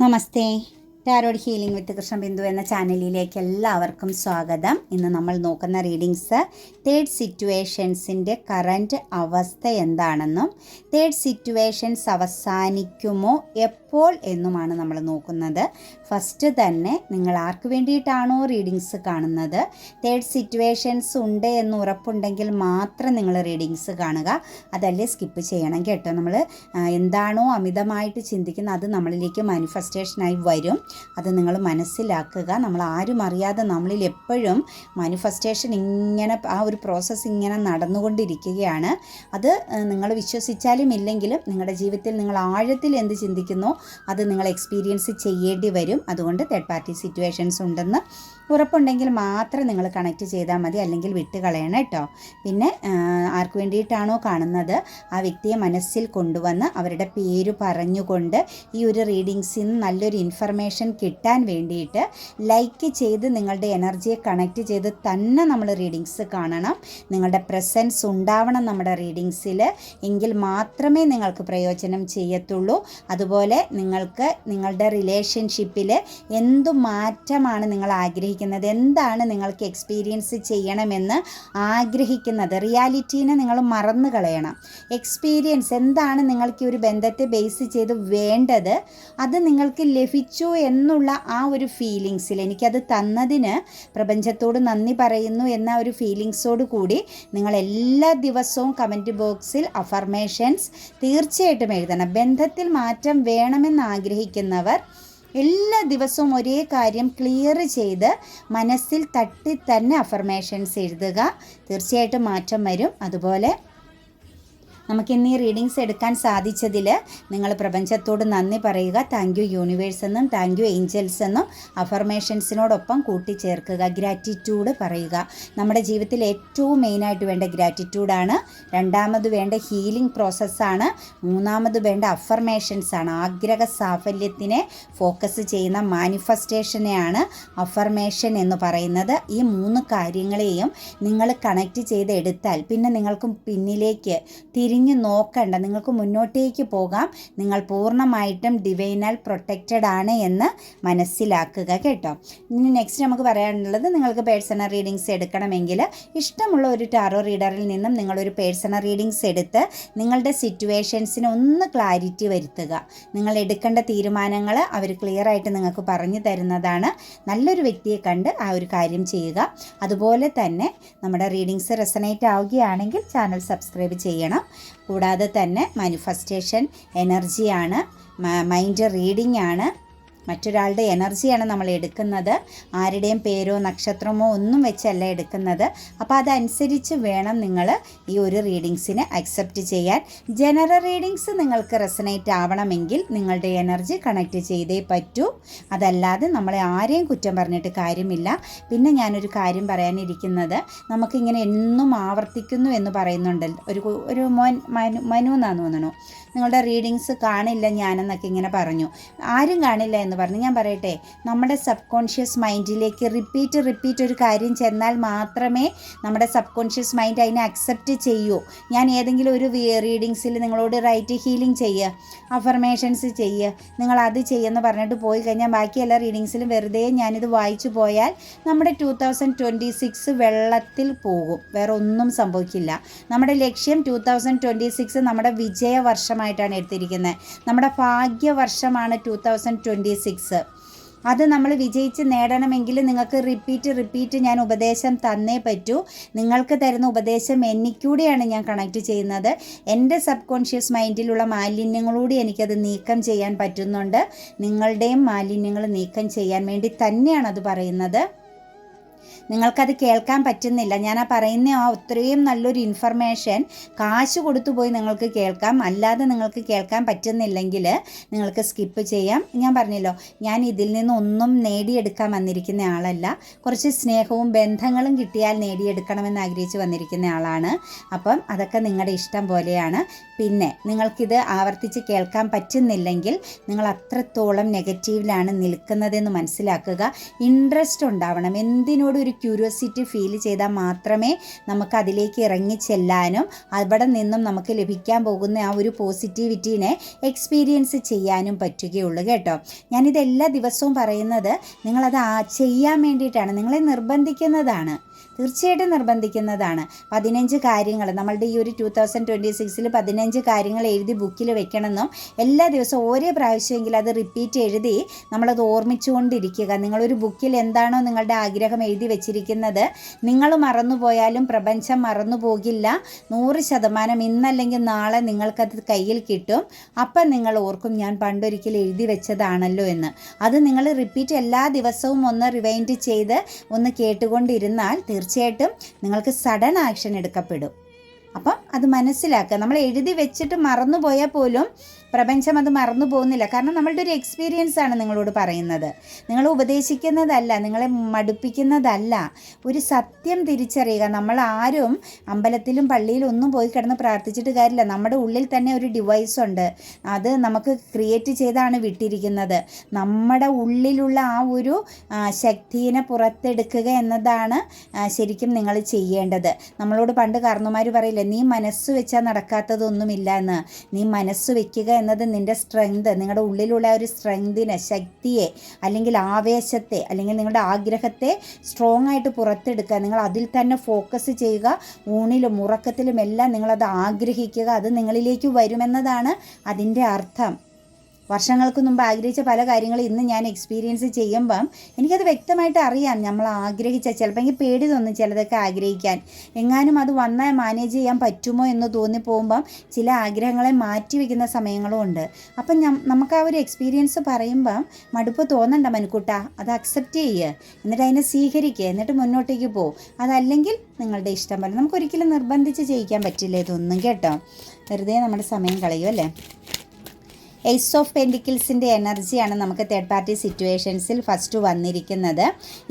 నమస్తే. Tarot healing with Krishna Bindu എന്ന ചാനലിലേക്ക് എല്ലാവർക്കും സ്വാഗതം. ഇന്ന് നമ്മൾ നോക്കുന്ന റീഡിങ്സ് തേർഡ് സിറ്റുവേഷൻസിന്റെ കറന്റ് അവസ്ഥ എന്താണെന്നും തേർഡ് സിറ്റുവേഷൻസ് അവസാനിക്കുമോ എപ്പോൾ എന്നുമാണ് നമ്മൾ നോക്കുന്നത്. ഫസ്റ്റ് തന്നെ നിങ്ങൾ ആർക്ക് വേണ്ടിയിട്ടാണോ റീഡിങ്സ് കാണുന്നത്? തേർഡ് സിറ്റുവേഷൻസ് ഉണ്ട് എന്ന് ഉറപ്പുണ്ടെങ്കിൽ മാത്രം നിങ്ങൾ റീഡിങ്സ് കാണുക. അതല്ലേ സ്കിപ്പ് ചെയ്യണം കേട്ടോ. നമ്മൾ എന്താണോ അമിതമായിട്ട് ചിന്തിക്കുന്നത് അത് നമ്മളിലേക്ക് മാനിഫെസ്റ്റേഷനായി വരും. അത് നിങ്ങൾ മനസ്സിലാക്കുക. നമ്മൾ ആരും അറിയാതെ നമ്മളിൽ എപ്പോഴും മാനിഫെസ്റ്റേഷൻ ഇങ്ങനെ ആ ഒരു പ്രോസസ്സ് ഇങ്ങനെ നടന്നുകൊണ്ടിരിക്കുകയാണ്. അത് നിങ്ങൾ വിശ്വസിച്ചാലും ഇല്ലെങ്കിലും നിങ്ങളുടെ ജീവിതത്തിൽ നിങ്ങൾ ആഴത്തിൽ എന്ത് ചിന്തിക്കുന്നോ അത് നിങ്ങൾ എക്സ്പീരിയൻസ് ചെയ്യേണ്ടി വരും. അതുകൊണ്ട് തേർഡ് പാർട്ടി സിറ്റുവേഷൻസ് ഉണ്ടെന്ന് ഉറപ്പുണ്ടെങ്കിൽ മാത്രം നിങ്ങൾ കണക്ട് ചെയ്താൽ മതി അല്ലെങ്കിൽ വിട്ട് കളയണം കേട്ടോ. പിന്നെ ആർക്ക് വേണ്ടിയിട്ടാണോ കാണുന്നത്? ആ വ്യക്തിയെ മനസ്സിൽ കൊണ്ടുവന്ന് അവരുടെ പേര് പറഞ്ഞുകൊണ്ട് ഈ ഒരു റീഡിങ്സിൽ നിന്ന് നല്ലൊരു ഇൻഫർമേഷൻ കിട്ടാൻ വേണ്ടിയിട്ട് ലൈക്ക് ചെയ്ത് നിങ്ങളുടെ എനർജിയെ കണക്ട് ചെയ്ത് തന്നെ നമ്മൾ റീഡിങ്സ് കാണണം. നിങ്ങളുടെ പ്രസൻസ് ഉണ്ടാവണം നമ്മുടെ റീഡിങ്സിൽ എങ്കിൽ മാത്രമേ നിങ്ങൾക്ക് പ്രയോജനം ചെയ്യത്തുള്ളൂ. അതുപോലെ നിങ്ങൾക്ക് നിങ്ങളുടെ റിലേഷൻഷിപ്പിൽ എന്തു മാറ്റമാണ് നിങ്ങൾ ആഗ്രഹിക്കുന്നത് എന്താണ് നിങ്ങൾക്ക് എക്സ്പീരിയൻസ് ചെയ്യണമെന്ന് ആഗ്രഹിക്കുന്നത്? റിയാലിറ്റീനെ നിങ്ങൾ മറന്നു കളയണം. എക്സ്പീരിയൻസ് എന്താണ് നിങ്ങൾക്ക് ഒരു ബന്ധത്തെ ബേസ് ചെയ്ത് വേണ്ടത്? അത് നിങ്ങൾക്ക് ലഭിച്ചു എന്നുള്ള ആ ഒരു ഫീലിങ്സിൽ എനിക്കത് തന്നതിന് പ്രപഞ്ചത്തോട് നന്ദി പറയുന്നു എന്ന ഒരു ഫീലിങ്സോട് കൂടി നിങ്ങൾ എല്ലാ ദിവസവും കമന്റ് ബോക്സിൽ അഫർമേഷൻസ് തീർച്ചയായിട്ടും എഴുതണം. ബന്ധത്തിൽ മാറ്റം വേണമെന്ന് ആഗ്രഹിക്കുന്നവർ എല്ലാ ദിവസവും ഒരേ കാര്യം ക്ലിയർ ചെയ്ത് മനസ്സിൽ തട്ടി തന്നെ അഫർമേഷൻസ് എഴുതുക. തീർച്ചയായിട്ടും മാറ്റം വരും. അതുപോലെ നമുക്ക് ഇന്ന് ഈ റീഡിങ്സ് എടുക്കാൻ സാധിച്ചതിൽ നിങ്ങൾ പ്രപഞ്ചത്തോട് നന്ദി പറയുക. താങ്ക് യു യൂണിവേഴ്സ് എന്നും താങ്ക് യു ഏഞ്ചൽസ് എന്നും അഫർമേഷൻസിനോടൊപ്പം കൂട്ടിച്ചേർക്കുക. ഗ്രാറ്റിറ്റ്യൂഡ് പറയുക. നമ്മുടെ ജീവിതത്തിൽ ഏറ്റവും മെയിനായിട്ട് വേണ്ട ഗ്രാറ്റിറ്റ്യൂഡാണ് രണ്ടാമത് വേണ്ട ഹീലിംഗ് പ്രോസസ്സാണ് മൂന്നാമത് വേണ്ട അഫർമേഷൻസ് ആണ്. ആഗ്രഹ സാഫല്യത്തിനെ ഫോക്കസ് ചെയ്യുന്ന മാനിഫെസ്റ്റേഷനെയാണ് അഫർമേഷൻ എന്ന് പറയുന്നത്. ഈ മൂന്ന് കാര്യങ്ങളെയും നിങ്ങൾ കണക്റ്റ് ചെയ്ത് എടുത്താൽ പിന്നെ നിങ്ങൾക്കും പിന്നിലേക്ക് തിരി തിരിഞ്ഞു നോക്കണ്ട. നിങ്ങൾക്ക് മുന്നോട്ടേക്ക് പോകാം. നിങ്ങൾ പൂർണമായിട്ടും ഡിവൈനാൽ പ്രൊട്ടക്റ്റഡ് ആണ് എന്ന് മനസ്സിലാക്കുക കേട്ടോ. ഇനി നെക്സ്റ്റ് നമുക്ക് പറയാനുള്ളത് നിങ്ങൾക്ക് പേഴ്സണൽ റീഡിങ്സ് എടുക്കണമെങ്കിൽ ഇഷ്ടമുള്ള ഒരു ടാറോ റീഡറിൽ നിന്നും നിങ്ങളൊരു പേഴ്സണൽ റീഡിങ്സ് എടുത്ത് നിങ്ങളുടെ സിറ്റുവേഷൻസിന് ഒന്ന് ക്ലാരിറ്റി വരുത്തുക. നിങ്ങൾ എടുക്കേണ്ട തീരുമാനങ്ങൾ അവർ ക്ലിയർ ആയിട്ട് നിങ്ങൾക്ക് പറഞ്ഞു തരുന്നതാണ്. നല്ലൊരു വ്യക്തിയെ കണ്ട് ആ ഒരു കാര്യം ചെയ്യുക. അതുപോലെ തന്നെ നമ്മുടെ റീഡിങ്സ് റെസനേറ്റ് ആവുകയാണെങ്കിൽ ചാനൽ സബ്സ്ക്രൈബ് ചെയ്യണം. കൂടാതെ തന്നെ മാനിഫെസ്റ്റേഷൻ എനർജിയാണ് മൈൻഡ് റീഡിംഗ് ആണ്. മറ്റൊരാളുടെ എനർജിയാണ് നമ്മൾ എടുക്കുന്നത്. ആരുടെയും പേരോ നക്ഷത്രമോ ഒന്നും വെച്ചല്ല എടുക്കുന്നത്. അപ്പോൾ അതനുസരിച്ച് വേണം നിങ്ങൾ ഈ ഒരു റീഡിങ്സിന് അക്സെപ്റ്റ് ചെയ്യാൻ. ജനറൽ റീഡിങ്സ് നിങ്ങൾക്ക് റെസനേറ്റ് ആവണമെങ്കിൽ നിങ്ങളുടെ എനർജി കണക്ട് ചെയ്തേ പറ്റൂ. അതല്ലാതെ നമ്മളെ ആരെയും കുറ്റം പറഞ്ഞിട്ട് കാര്യമില്ല. പിന്നെ ഞാനൊരു കാര്യം പറയാനിരിക്കുന്നത്. നമുക്കിങ്ങനെ എന്നും ആവർത്തിക്കുന്നു എന്ന് പറയുന്നുണ്ടല്ലോ ഒരു ഒരു മോൻ മനു മനു എന്നാന്ന് തോന്നണു നിങ്ങളുടെ റീഡിങ്സ് കാണില്ല ഞാനെന്നൊക്കെ ഇങ്ങനെ പറഞ്ഞു. ആരും കാണില്ല എന്ന് പറഞ്ഞു. ഞാൻ പറയട്ടെ നമ്മുടെ സബ് കോൺഷ്യസ് മൈൻഡിലേക്ക് റിപ്പീറ്റ് റിപ്പീറ്റ് ഒരു കാര്യം ചെന്നാൽ മാത്രമേ നമ്മുടെ സബ് കോൺഷ്യസ് മൈൻഡ് അതിനെ അക്സെപ്റ്റ് ചെയ്യൂ. ഞാൻ ഏതെങ്കിലും ഒരു റീഡിങ്സിൽ നിങ്ങളോട് റൈറ്റ് ഹീലിംഗ് ചെയ്യുക അഫർമേഷൻസ് ചെയ്യുക നിങ്ങൾ അത് ചെയ്യുമെന്ന് പറഞ്ഞിട്ട് പോയി കഴിഞ്ഞാൽ ബാക്കി എല്ലാ റീഡിങ്സിലും വെറുതെ ഞാനിത് വായിച്ചു പോയാൽ നമ്മുടെ ടു തൗസൻഡ് ട്വന്റി സിക്സ് വെള്ളത്തിൽ പോകും. വേറെ ഒന്നും സംഭവിക്കില്ല. നമ്മുടെ ലക്ഷ്യം ടു തൗസൻഡ് ട്വന്റി സിക്സ് നമ്മുടെ വിജയ വർഷമായിട്ടാണ് എടുത്തിരിക്കുന്നത്. നമ്മുടെ ഭാഗ്യവർഷമാണ് ടു തൗസൻഡ് ട്വന്റി സിക്സ് അത് നമ്മൾ വിജയിച്ച് നേടണമെങ്കിൽ നിങ്ങൾക്ക് റിപ്പീറ്റ് റിപ്പീറ്റ് ഞാൻ ഉപദേശം തന്നേ പറ്റൂ. നിങ്ങൾക്ക് തരുന്ന ഉപദേശം എന്നിക്കൂടെയാണ് ഞാൻ കണക്ട് ചെയ്യുന്നത്. എന്റെ സബ് കോൺഷ്യസ് മൈൻഡിലുള്ള മാലിന്യങ്ങളൂടി എനിക്കത് നീക്കം ചെയ്യാൻ പറ്റുന്നുണ്ട്. നിങ്ങളുടെയും മാലിന്യങ്ങൾ നീക്കം ചെയ്യാൻ വേണ്ടി തന്നെയാണ് അത് പറയുന്നത്. നിങ്ങൾക്കത് കേൾക്കാൻ പറ്റുന്നില്ല. ഞാൻ ആ പറയുന്ന ആ അത്രയും നല്ലൊരു ഇൻഫർമേഷൻ കാശ് കൊടുത്തു പോയി നിങ്ങൾക്ക് കേൾക്കാം. അല്ലാതെ നിങ്ങൾക്ക് കേൾക്കാൻ പറ്റുന്നില്ലെങ്കിൽ നിങ്ങൾക്ക് സ്കിപ്പ് ചെയ്യാം. ഞാൻ പറഞ്ഞല്ലോ ഞാൻ ഇതിൽ നിന്ന് ഒന്നും നേടിയെടുക്കാൻ വന്നിരിക്കുന്ന ആളല്ല. കുറച്ച് സ്നേഹവും ബന്ധങ്ങളും കിട്ടിയാൽ നേടിയെടുക്കണമെന്ന് ആഗ്രഹിച്ച് വന്നിരിക്കുന്ന ആളാണ്. അപ്പം അതൊക്കെ നിങ്ങളുടെ ഇഷ്ടം പോലെയാണ്. പിന്നെ നിങ്ങൾക്കിത് ആവർത്തിച്ച് കേൾക്കാൻ പറ്റുന്നില്ലെങ്കിൽ നിങ്ങൾ അത്രത്തോളം നെഗറ്റീവിലാണ് നിൽക്കുന്നതെന്ന് മനസ്സിലാക്കുക. ഇൻട്രസ്റ്റ് ഉണ്ടാവണം. എന്തിനോടൊരു ക്യൂരിയോസിറ്റി ഫീൽ ചെയ്താൽ മാത്രമേ നമുക്ക് അതിലേക്ക് ഇറങ്ങി ചെല്ലാനും അവിടെ നിന്നും നമുക്ക് ലഭിക്കാൻ പോകുന്ന ആ ഒരു പോസിറ്റിവിറ്റീനെ എക്സ്പീരിയൻസ് ചെയ്യാനും പറ്റുകയുള്ളൂ കേട്ടോ. ഞാനിത് എല്ലാ ദിവസവും പറയുന്നത് നിങ്ങളത് ചെയ്യാൻ വേണ്ടിയിട്ടാണ്. നിങ്ങളെ നിർബന്ധിക്കുന്നതാണ്. തീർച്ചയായിട്ടും നിർബന്ധിക്കുന്നതാണ്. പതിനഞ്ച് കാര്യങ്ങൾ നമ്മളുടെ ഈ ഒരു ടു തൗസൻഡ് ട്വന്റി സിക്സിൽ പതിനഞ്ച് കാര്യങ്ങൾ എഴുതി ബുക്കിൽ വെക്കണമെന്നും എല്ലാ ദിവസവും ഓരോ പ്രാവശ്യമെങ്കിലും അത് റിപ്പീറ്റ് എഴുതി നമ്മളത് ഓർമ്മിച്ചുകൊണ്ടിരിക്കുക. നിങ്ങളൊരു ബുക്കിൽ എന്താണോ നിങ്ങളുടെ ആഗ്രഹം എഴുതി വെച്ചിരിക്കുന്നത് നിങ്ങൾ മറന്നുപോയാലും പ്രപഞ്ചം മറന്നു പോകില്ല നൂറ് ശതമാനം ഇന്നല്ലെങ്കിൽ നാളെ നിങ്ങൾക്കത് കയ്യിൽ കിട്ടും. അപ്പം നിങ്ങൾ ഓർക്കും ഞാൻ പണ്ടൊരിക്കൽ എഴുതി വെച്ചതാണല്ലോ എന്ന്. അത് നിങ്ങൾ റിപ്പീറ്റ് എല്ലാ ദിവസവും ഒന്ന് റിവൈൻഡ് ചെയ്ത് ഒന്ന് കേട്ടുകൊണ്ടിരുന്നാൽ തീർച്ചയായിട്ടും നിങ്ങൾക്ക് സഡൻ ആക്ഷൻ എടുക്കപ്പെടും. അപ്പം അത് മനസ്സിലാക്കുക. നമ്മൾ എഴുതി വെച്ചിട്ട് മറന്നു പോയാൽ പോലും പ്രപഞ്ചം അത് മറന്നു പോകുന്നില്ല. കാരണം നമ്മളുടെ ഒരു എക്സ്പീരിയൻസ് ആണ് നിങ്ങളോട് പറയുന്നത്. നിങ്ങൾ ഉപദേശിക്കുന്നതല്ല നിങ്ങളെ മടുപ്പിക്കുന്നതല്ല. ഒരു സത്യം തിരിച്ചറിയുക. നമ്മൾ ആരും അമ്പലത്തിലും പള്ളിയിലും ഒന്നും പോയി കിടന്ന് പ്രാർത്ഥിച്ചിട്ട് കാര്യമില്ല. നമ്മുടെ ഉള്ളിൽ തന്നെ ഒരു ഡിവൈസ് ഉണ്ട്. അത് നമുക്ക് ക്രിയേറ്റ് ചെയ്താണ് വിട്ടിരിക്കുന്നത്. നമ്മുടെ ഉള്ളിലുള്ള ആ ഒരു ശക്തിയെ പുറത്തെടുക്കുക എന്നതാണ് ശരിക്കും നിങ്ങൾ ചെയ്യേണ്ടത്. നമ്മളോട് പണ്ട് കാരണമാർ പറയില്ലേ നീ മനസ്സ് വെച്ചാൽ നടക്കാത്തതൊന്നുമില്ല എന്ന്. നീ മനസ്സ് വെക്കുക എന്നത് നിന്റെ സ്ട്രെങ്ത് നിങ്ങളുടെ ഉള്ളിലുള്ള ഒരു സ്ട്രെങ്തിനെ ശക്തിയെ അല്ലെങ്കിൽ ആവേശത്തെ അല്ലെങ്കിൽ നിങ്ങളുടെ ആഗ്രഹത്തെ സ്ട്രോങ് ആയിട്ട് പുറത്തെടുക്കുക. നിങ്ങൾ അതിൽ തന്നെ ഫോക്കസ് ചെയ്യുക. ഊണിലും ഉറക്കത്തിലും എല്ലാം നിങ്ങളത് ആഗ്രഹിക്കുക. അത് നിങ്ങളിലേക്ക് വരുമെന്നതാണ് അതിന്റെ അർത്ഥം. വർഷങ്ങൾക്ക് മുമ്പ് ആഗ്രഹിച്ച പല കാര്യങ്ങളും ഇന്ന് ഞാൻ എക്സ്പീരിയൻസ് ചെയ്യുമ്പം എനിക്കത് വ്യക്തമായിട്ട് അറിയാം. നമ്മൾ ആഗ്രഹിച്ച ചിലപ്പോൾ എനിക്ക് പേടി തോന്നും ചിലതൊക്കെ ആഗ്രഹിക്കാൻ. എങ്ങാനും അത് വന്നാൽ മാനേജ് ചെയ്യാൻ പറ്റുമോ എന്ന് തോന്നി പോകുമ്പം ചില ആഗ്രഹങ്ങളെ മാറ്റി വയ്ക്കുന്ന സമയങ്ങളും ഉണ്ട്. അപ്പം നമുക്ക് ആ ഒരു എക്സ്പീരിയൻസ് പറയുമ്പം മടുപ്പ് തോന്നണ്ട മനുക്കുട്ട അത് അക്സെപ്റ്റ് ചെയ്യുക എന്നിട്ട് അതിനെ സ്വീകരിക്കുക എന്നിട്ട് മുന്നോട്ടേക്ക് പോകും അതല്ലെങ്കിൽ നിങ്ങളുടെ ഇഷ്ടം പോലെ. നമുക്കൊരിക്കലും നിർബന്ധിച്ച് ചെയ്യിക്കാൻ പറ്റില്ല ഇതൊന്നും കേട്ടോ. വെറുതെ നമ്മുടെ സമയം കളയും അല്ലേ? എയ്സ് ഓഫ് പെന്റിക്കിൾസിന്റെ എനർജിയാണ് നമുക്ക് തേർഡ് പാർട്ടി സിറ്റുവേഷൻസിൽ ഫസ്റ്റ് വന്നിരിക്കുന്നത്.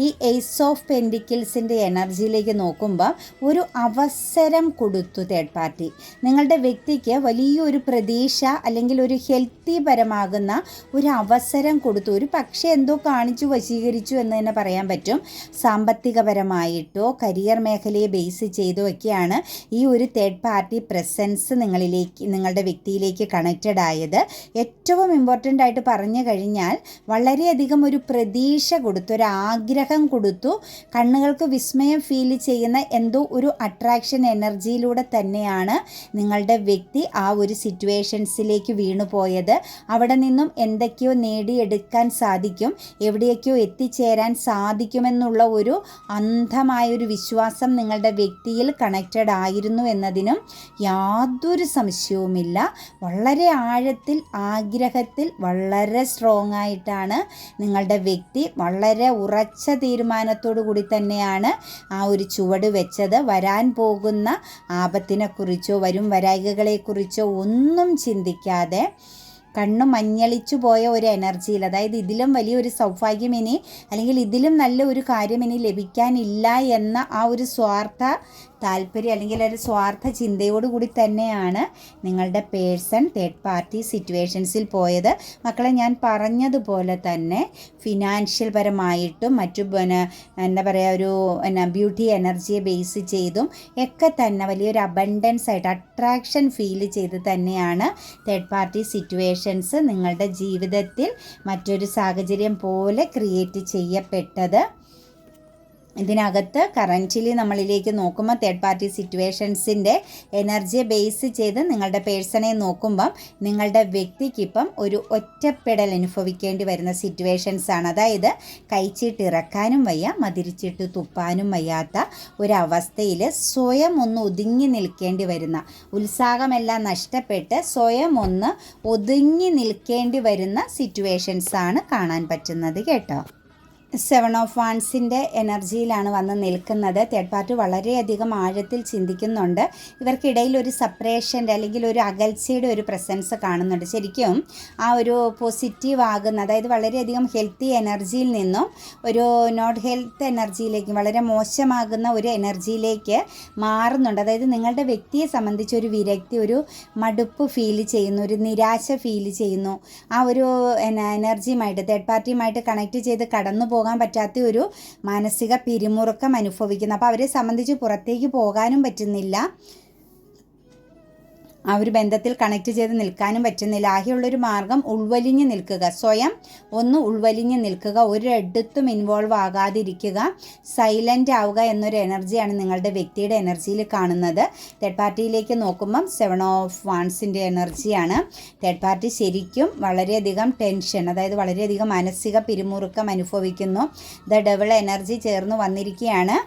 ഈ എയ്സ് ഓഫ് പെന്റിക്കിൾസിന്റെ എനർജിയിലേക്ക് നോക്കുമ്പോൾ ഒരു അവസരം കൊടുത്തു തേർഡ് പാർട്ടി നിങ്ങളുടെ വ്യക്തിക്ക് വലിയൊരു പ്രതീക്ഷ അല്ലെങ്കിൽ ഒരു ഹെൽത്തി പരമാകുന്ന ഒരു അവസരം കൊടുത്തു. ഒരു പക്ഷേ എന്തോ കാണിച്ചു വശീകരിച്ചു എന്ന് തന്നെ പറയാൻ പറ്റും. സാമ്പത്തികപരമായിട്ടോ കരിയർ മേഖലയെ ബേസ് ചെയ്തോ ഒക്കെയാണ് ഈ ഒരു തേർഡ് പാർട്ടി പ്രസൻസ് നിങ്ങളിലേക്ക് നിങ്ങളുടെ വ്യക്തിയിലേക്ക് കണക്റ്റഡ് ആയത്. ഏറ്റവും ഇമ്പോർട്ടന്റ് ആയിട്ട് പറഞ്ഞു കഴിഞ്ഞാൽ വളരെയധികം ഒരു പ്രതീക്ഷ കൊടുത്തു ഒരു ആഗ്രഹം കൊടുത്തു. കണ്ണുകൾക്ക് വിസ്മയം ഫീൽ ചെയ്യുന്ന എന്തോ ഒരു അട്രാക്ഷൻ എനർജിയിലൂടെ തന്നെയാണ് നിങ്ങളുടെ വ്യക്തി ആ ഒരു സിറ്റുവേഷൻസിലേക്ക് വീണു പോയത്. അവിടെ നിന്നും എന്തൊക്കെയോ നേടിയെടുക്കാൻ സാധിക്കും എവിടെയൊക്കെയോ എത്തിച്ചേരാൻ സാധിക്കുമെന്നുള്ള ഒരു അന്ധമായ ഒരു വിശ്വാസം നിങ്ങളുടെ വ്യക്തിയിൽ കണക്റ്റഡ് ആയിരുന്നു എന്നതിനും യാതൊരു സംശയവുമില്ല. വളരെ ആഴത്തിൽ ആഗ്രഹത്തിൽ വളരെ സ്ട്രോങ് ആയിട്ടാണ് നിങ്ങളുടെ വ്യക്തി വളരെ ഉറച്ച തീരുമാനത്തോടു കൂടി തന്നെയാണ് ആ ഒരു ചുവട് വെച്ചത്. വരാൻ പോകുന്ന ആപത്തിനെക്കുറിച്ചോ വരും വരായികകളെക്കുറിച്ചോ ഒന്നും ചിന്തിക്കാതെ കണ്ണു മഞ്ഞളിച്ചു പോയ ഒരു എനർജിയിൽ അതായത് ഇതിലും വലിയൊരു സൗഭാഗ്യം ഇനി അല്ലെങ്കിൽ ഇതിലും നല്ല ഒരു കാര്യം ഇനി ലഭിക്കാനില്ല എന്ന ആ ഒരു സ്വാർത്ഥ താല്പര്യം അല്ലെങ്കിൽ ഒരു സ്വാർത്ഥ ചിന്തയോടുകൂടി തന്നെയാണ് നിങ്ങളുടെ പേഴ്സൺ തേർഡ് പാർട്ടി സിറ്റുവേഷൻസിൽ പോയത്. മക്കളെ ഞാൻ പറഞ്ഞതുപോലെ തന്നെ ഫിനാൻഷ്യൽ പരമായിട്ടും മറ്റു എന്താ പറയുക ഒരു എന്നാ ബ്യൂട്ടി എനർജിയെ ബേസ് ചെയ്തും ഒക്കെ തന്നെ വലിയൊരു അബണ്ടൻസ് ആയിട്ട് അട്രാക്ഷൻ ഫീൽ ചെയ്ത് തന്നെയാണ് തേർഡ് പാർട്ടി സിറ്റുവേഷൻസ് നിങ്ങളുടെ ജീവിതത്തിൽ മറ്റൊരു സാഹചര്യം പോലെ ക്രിയേറ്റ് ചെയ്യപ്പെട്ടത്. ഇതിനകത്ത് കറന്റ്ലി നമ്മളിലേക്ക് നോക്കുമ്പോൾ തേർഡ് പാർട്ടി സിറ്റുവേഷൻസിന്റെ എനർജിയെ ബേസ് ചെയ്ത് നിങ്ങളുടെ പേഴ്സണെ നോക്കുമ്പം നിങ്ങളുടെ വ്യക്തിക്കിപ്പം ഒരു ഒറ്റപ്പെടൽ അനുഭവിക്കേണ്ടി വരുന്ന സിറ്റുവേഷൻസ് ആണ്. അതായത് കൈച്ചീട്ട് ഇറക്കാനും വയ്യ മതിരിച്ചിട്ട് തുപ്പാനും വയ്യാത്ത ഒരവസ്ഥയിൽ സ്വയം ഒന്ന് ഒതുങ്ങി നിൽക്കേണ്ടി വരുന്ന ഉത്സാഹമെല്ലാം നഷ്ടപ്പെട്ട് സ്വയം ഒന്ന് ഒതുങ്ങി നിൽക്കേണ്ടി വരുന്ന സിറ്റുവേഷൻസ് ആണ് കാണാൻ പറ്റുന്നത് കേട്ടോ. സെവൻ ഓഫ് വാൻസിന്റെ എനർജിയിലാണ് വന്ന് നിൽക്കുന്നത്. തേർഡ് പാർട്ടി വളരെയധികം ആഴത്തിൽ ചിന്തിക്കുന്നുണ്ട്. ഇവർക്കിടയിൽ ഒരു സെപ്പറേഷന്റെ അല്ലെങ്കിൽ ഒരു അകൽച്ചയുടെ ഒരു പ്രസൻസ് കാണുന്നുണ്ട്. ശരിക്കും ആ ഒരു പോസിറ്റീവ് ആകുന്ന അതായത് വളരെയധികം ഹെൽത്തി എനർജിയിൽ നിന്നും ഒരു നോട്ട് ഹെൽത്ത് എനർജിയിലേക്ക് വളരെ മോശമാകുന്ന ഒരു എനർജിയിലേക്ക് മാറുന്നുണ്ട്. അതായത് നിങ്ങളുടെ വ്യക്തിയെ സംബന്ധിച്ച് ഒരു വിരക്തി ഒരു മടുപ്പ് ഫീൽ ചെയ്യുന്നു ഒരു നിരാശ ഫീൽ ചെയ്യുന്നു. ആ ഒരു എനർജിയുമായിട്ട് തേർഡ് പാർട്ടിയുമായിട്ട് കണക്ട് ചെയ്ത് കടന്നു പോകാൻ പറ്റാത്ത ഒരു മാനസിക പിരിമുറുക്കം അനുഭവിക്കുന്നു. അപ്പോൾ അവരെ സംബന്ധിച്ച് പുറത്തേക്ക് പോകാനും പറ്റുന്നില്ല. ആ ഒരു ബന്ധത്തിൽ കണക്ട് ചെയ്ത് നിൽക്കാനും പറ്റുന്നില്ല. ആകെയുള്ളൊരു മാർഗം ഉൾവലിഞ്ഞ് നിൽക്കുക. സ്വയം ഒന്ന് ഉൾവലിഞ്ഞ് നിൽക്കുക. ഒരിടത്തും ഇൻവോൾവ് ആകാതിരിക്കുക. സൈലന്റ് ആവുക എന്നൊരു എനർജിയാണ് നിങ്ങളുടെ വ്യക്തിയുടെ എനർജിയിൽ കാണുന്നത്. തേർഡ് പാർട്ടിയിലേക്ക് നോക്കുമ്പം സെവൻ ഓഫ് വാൺസിന്റെ എനർജിയാണ് തേർഡ് പാർട്ടി ശരിക്കും വളരെയധികം ടെൻഷൻ അതായത് വളരെയധികം മാനസിക പിരിമുറുക്കം അനുഭവിക്കുന്നു. ദ ഡബിൾ എനർജി ചേർന്ന് വന്നിരിക്കുകയാണ്.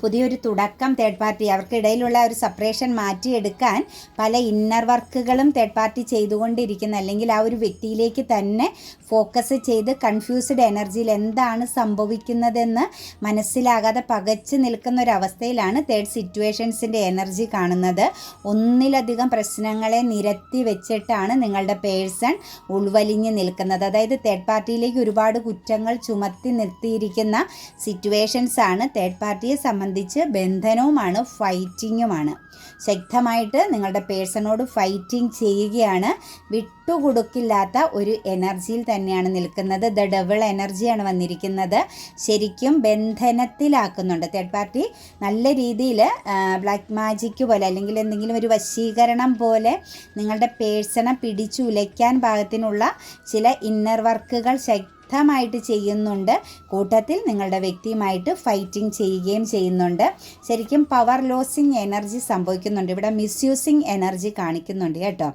പുതിയൊരു തുടക്കം തേർഡ് പാർട്ടി അവർക്കിടയിലുള്ള ഒരു സെപ്പറേഷൻ മാറ്റിയെടുക്കാൻ പല ഇന്നർ വർക്കുകളും തേർഡ് പാർട്ടി ചെയ്തുകൊണ്ടിരിക്കുന്ന അല്ലെങ്കിൽ ആ ഒരു വ്യക്തിയിലേക്ക് തന്നെ ഫോക്കസ് ചെയ്ത് കൺഫ്യൂസ്ഡ് എനർജിയിൽ എന്താണ് സംഭവിക്കുന്നതെന്ന് മനസ്സിലാകാതെ പകച്ചു നിൽക്കുന്ന ഒരു അവസ്ഥയിലാണ് തേർഡ് സിറ്റുവേഷൻസിന്റെ എനർജി കാണുന്നത്. ഒന്നിലധികം പ്രശ്നങ്ങളെ നിരത്തി വെച്ചിട്ടാണ് നിങ്ങളുടെ പേഴ്സൺ ഉൾവലിഞ്ഞ് നിൽക്കുന്നത്. അതായത് തേർഡ് പാർട്ടിയിലേക്ക് ഒരുപാട് കുറ്റങ്ങൾ ചുമത്തി നിർത്തിയിരിക്കുന്ന സിറ്റുവേഷൻസാണ് തേർഡ് പാർട്ടിയെ ബന്ധനവുമാണ് ഫൈറ്റിങ്ങുമാണ് ശക്തമായിട്ട് നിങ്ങളുടെ പേഴ്സണോട് ഫൈറ്റിംഗ് ചെയ്യുകയാണ്. വിട്ടുകൊടുക്കില്ലാത്ത ഒരു എനർജിയിൽ തന്നെയാണ് നിൽക്കുന്നത്. ദ ഡബിൾ എനർജിയാണ് വന്നിരിക്കുന്നത്. ശരിക്കും ബന്ധനത്തിലാക്കുന്നുണ്ട്. തേർഡ് പാർട്ടി നല്ല രീതിയിൽ ബ്ലാക്ക് മാജിക്ക് പോലെ അല്ലെങ്കിൽ എന്തെങ്കിലും ഒരു വശീകരണം പോലെ നിങ്ങളുടെ പേഴ്സണെ പിടിച്ചുലയ്ക്കാൻ പാകത്തിനുള്ള ചില ഇന്നർ വർക്കുകൾ ശക്തമായിട്ട് ചെയ്യുന്നുണ്ട്. കൂട്ടത്തിൽ നിങ്ങളുടെ വ്യക്തിയുമായിട്ട് ഫൈറ്റിംഗ് ചെയ്യുകയും ചെയ്യുന്നുണ്ട്. ശരിക്കും പവർ ലോസിങ് എനർജി സംഭവിക്കുന്നുണ്ട്. ഇവിടെ മിസ്യൂസിങ് എനർജി കാണിക്കുന്നുണ്ട് കേട്ടോ.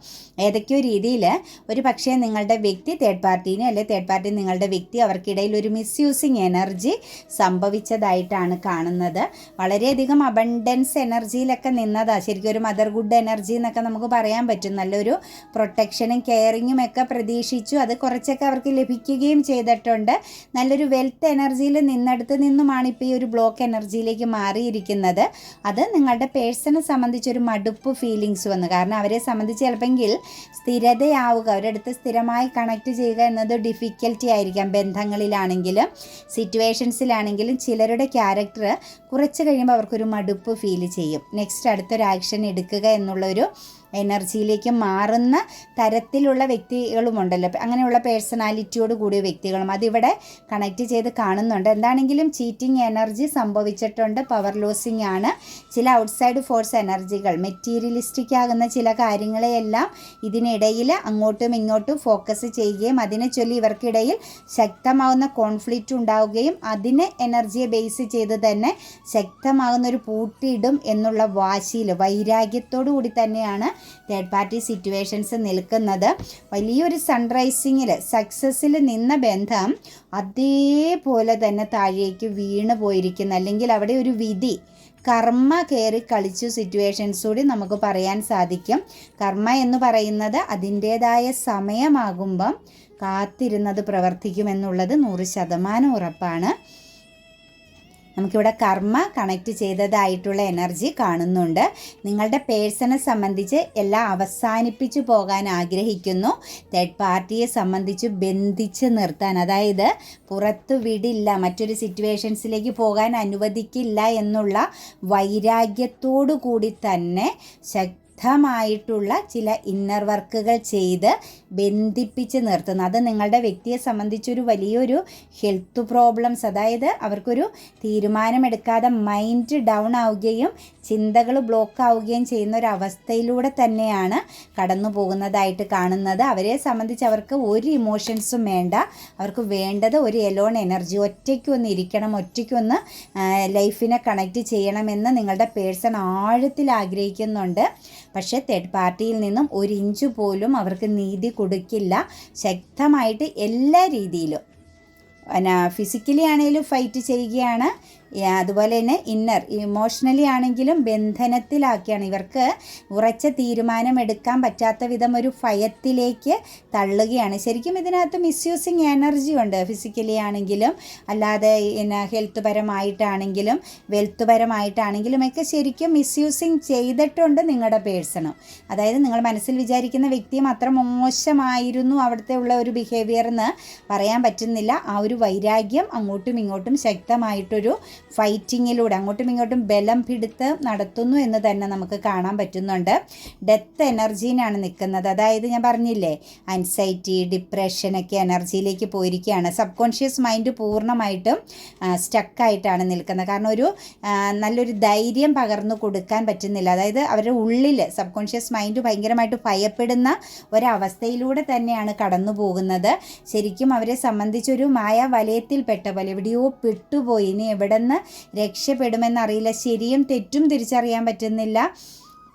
ഏതൊക്കെയോ രീതിയിൽ ഒരു പക്ഷേ നിങ്ങളുടെ വ്യക്തി തേർഡ് പാർട്ടീനെ അല്ലെ തേർഡ് പാർട്ടി നിങ്ങളുടെ വ്യക്തി അവർക്കിടയിൽ ഒരു മിസ്യൂസിങ് എനർജി സംഭവിച്ചതായിട്ടാണ് കാണുന്നത്. വളരെയധികം അബണ്ടൻസ് എനർജിയിലൊക്കെ നിന്നതാണ് ശരിക്കും ഒരു മദർ ഗുഡ് എനർജി എന്നൊക്കെ നമുക്ക് പറയാൻ പറ്റും. നല്ലൊരു പ്രൊട്ടക്ഷനും കെയറിങ്ങും ഒക്കെ പ്രതീക്ഷിച്ചു. അത് കുറച്ചൊക്കെ അവർക്ക് ലഭിക്കുകയും ചെയ്തിട്ടുണ്ട്. നല്ലൊരു വെൽത്ത് എനർജിയിൽ നിന്നെടുത്ത് നിന്നുമാണ് ഇപ്പോൾ ഈ ഒരു ബ്ലോക്ക് എനർജിയിലേക്ക് മാറിയിരിക്കുന്നത്. അത് നിങ്ങളുടെ പേഴ്സണെ സംബന്ധിച്ചൊരു മടുപ്പ് ഫീലിങ്സ് വന്നു. കാരണം അവരെ സംബന്ധിച്ച് ചിലപ്പെങ്കിൽ സ്ഥിരതയാവുക അവരടുത്ത് സ്ഥിരമായി കണക്ട് ചെയ്യുക എന്നത് ഡിഫിക്കൽറ്റി ആയിരിക്കാം. ബന്ധങ്ങളിലാണെങ്കിലും സിറ്റുവേഷൻസിലാണെങ്കിലും ചിലരുടെ ക്യാരക്ടർ കുറച്ച് കഴിയുമ്പോൾ അവർക്കൊരു മടുപ്പ് ഫീൽ ചെയ്യും. നെക്സ്റ്റ് അടുത്തൊരു ആക്ഷൻ എടുക്കുക എന്നുള്ളൊരു എനർജിയിലേക്ക് മാറുന്ന തരത്തിലുള്ള വ്യക്തികളുമുണ്ടല്ലോ. അങ്ങനെയുള്ള പേഴ്സണാലിറ്റിയോട് കൂടിയ വ്യക്തികളും അതിവിടെ കണക്ട് ചെയ്ത് കാണുന്നുണ്ട്. എന്താണെങ്കിലും ചീറ്റിംഗ് എനർജി സംഭവിച്ചിട്ടുണ്ട്. പവർ ലോസിംഗ് ആണ്. ചില ഔട്ട്സൈഡ് ഫോഴ്സ് എനർജികൾ മെറ്റീരിയലിസ്റ്റിക് ആകുന്ന ചില കാര്യങ്ങളെയെല്ലാം ഇതിനിടയിൽ അങ്ങോട്ടും ഇങ്ങോട്ടും ഫോക്കസ് ചെയ്യുകയും അതിനെ ചൊല്ലി ഇവർക്കിടയിൽ ശക്തമാവുന്ന കോൺഫ്ലിക്റ്റ് ഉണ്ടാവുകയും അതിനെ എനർജിയെ ബേസ് ചെയ്ത് തന്നെ ശക്തമാകുന്ന ഒരു പൂട്ടിയിടും എന്നുള്ള വാശിയിൽ വൈരാഗ്യത്തോടു കൂടി തന്നെയാണ് തേർഡ് പാർട്ടി സിറ്റുവേഷൻസ് നിൽക്കുന്നത്. വലിയൊരു സൺറൈസിങ്ങിൽ സക്സസ്സിൽ നിന്ന ബന്ധം അതേപോലെ തന്നെ താഴേക്ക് വീണ് പോയിരിക്കുന്നു. അല്ലെങ്കിൽ അവിടെ ഒരു വിധി കർമ്മ കയറി കളിച്ചു സിറ്റുവേഷൻസ് കൂടി നമുക്ക് പറയാൻ സാധിക്കും. കർമ്മ എന്ന് പറയുന്നത് അതിന്റേതായ സമയമാകുമ്പം കാത്തിരുന്നത് പ്രവർത്തിക്കുമെന്നുള്ളത് നൂറ് ശതമാനം ഉറപ്പാണ്. നമുക്കിവിടെ കർമ്മ കണക്ട് ചെയ്തതായിട്ടുള്ള എനർജി കാണുന്നുണ്ട്. നിങ്ങളുടെ പേഴ്സണെ സംബന്ധിച്ച് എല്ലാം അവസാനിപ്പിച്ചു പോകാൻ ആഗ്രഹിക്കുന്നു. തേർഡ് പാർട്ടിയെ സംബന്ധിച്ച് ബന്ധിച്ച് നിർത്താൻ അതായത് പുറത്തു വിടില്ല മറ്റൊരു സിറ്റുവേഷൻസിലേക്ക് പോകാൻ അനുവദിക്കില്ല എന്നുള്ള വൈരാഗ്യത്തോടു കൂടി തന്നെ ശക്തി ശക്തമായിട്ടുള്ള ചില ഇന്നർ വർക്കുകൾ ചെയ്ത് ബന്ധിപ്പിച്ച് നിർത്തുന്നു. അത് നിങ്ങളുടെ വ്യക്തിയെ സംബന്ധിച്ചൊരു വലിയൊരു ഹെൽത്ത് പ്രോബ്ലംസ് അതായത് അവർക്കൊരു തീരുമാനമെടുക്കാതെ മൈൻഡ് ഡൗൺ ആവുകയും ചിന്തകൾ ബ്ലോക്ക് ആവുകയും ചെയ്യുന്ന ഒരു അവസ്ഥയിലൂടെ തന്നെയാണ് കടന്നു പോകുന്നതായിട്ട് കാണുന്നത്. അവരെ സംബന്ധിച്ച് അവർക്ക് ഒരു ഇമോഷൻസും വേണ്ട. അവർക്ക് വേണ്ടത് ഒരു എലോൺ എനർജി ഒറ്റയ്ക്കൊന്ന് ഇരിക്കണം ഒറ്റയ്ക്കൊന്ന് ലൈഫിനെ കണക്റ്റ് ചെയ്യണമെന്ന് നിങ്ങളുടെ പേഴ്സൺ ആഴത്തിൽ ആഗ്രഹിക്കുന്നുണ്ട്. പക്ഷേ തേർഡ് പാർട്ടിയിൽ നിന്നും ഒരു ഇഞ്ച് പോലും അവർക്ക് നീതി കൊടുക്കില്ല. ശക്തമായിട്ട് എല്ലാ രീതിയിലും. പിന്നെ ഫിസിക്കലി ആണെങ്കിലും ഫൈറ്റ് ചെയ്യുകയാണ്. അതുപോലെ തന്നെ ഇന്നർ ഇമോഷണലി ആണെങ്കിലും ബന്ധനത്തിലാക്കിയാണ്. ഇവർക്ക് ഉറച്ച തീരുമാനം എടുക്കാൻ പറ്റാത്ത വിധം ഒരു ഭയത്തിലേക്ക് തള്ളുകയാണ്. ശരിക്കും ഇതിനകത്ത് മിസ്യൂസിങ് എനർജി ഉണ്ട്. ഫിസിക്കലി ആണെങ്കിലും അല്ലാതെ പിന്നെ ഹെൽത്ത് പരമായിട്ടാണെങ്കിലും വെൽത്ത് പരമായിട്ടാണെങ്കിലും ഒക്കെ ശരിക്കും മിസ്യൂസിങ് ചെയ്തിട്ടുണ്ട് നിങ്ങളുടെ പേഴ്സണും അതായത് നിങ്ങൾ മനസ്സിൽ വിചാരിക്കുന്ന വ്യക്തിയും അത്ര മോശമായിരുന്നു അവിടുത്തെ ഉള്ള ഒരു ബിഹേവിയർ എന്ന് പറയാൻ പറ്റുന്നില്ല. ആ ഒരു വൈരാഗ്യം അങ്ങോട്ടും ഇങ്ങോട്ടും ശക്തമായിട്ടൊരു ഫൈറ്റിങ്ങിലൂടെ അങ്ങോട്ടും ഇങ്ങോട്ടും ബലം പിടുത്ത് നടത്തുന്നു എന്ന് തന്നെ നമുക്ക് കാണാൻ പറ്റുന്നുണ്ട്. ഡെത്ത് എനർജീനാണ് നിൽക്കുന്നത്. അതായത് ഞാൻ പറഞ്ഞില്ലേ അൻസൈറ്റി ഡിപ്രഷനൊക്കെ എനർജിയിലേക്ക് പോയിരിക്കുകയാണ്. സബ് കോൺഷ്യസ് മൈൻഡ് പൂർണമായിട്ടും സ്റ്റക്കായിട്ടാണ് നിൽക്കുന്നത്. കാരണം ഒരു നല്ലൊരു ധൈര്യം പകർന്നു കൊടുക്കാൻ പറ്റുന്നില്ല. അതായത് അവരുടെ ഉള്ളിൽ സബ് കോൺഷ്യസ് മൈൻഡ് ഭയങ്കരമായിട്ട് ഭയപ്പെടുന്ന ഒരവസ്ഥയിലൂടെ തന്നെയാണ് കടന്നു പോകുന്നത് ശരിക്കും അവരെ സംബന്ധിച്ചൊരു മായ വലയത്തിൽപ്പെട്ട പോലെ എവിടെയോ പെട്ടുപോയി. ഇനി എവിടെ നിന്ന് രക്ഷപ്പെടുമെന്നറിയില്ല ശരിയും തെറ്റും തിരിച്ചറിയാൻ പറ്റുന്നില്ല.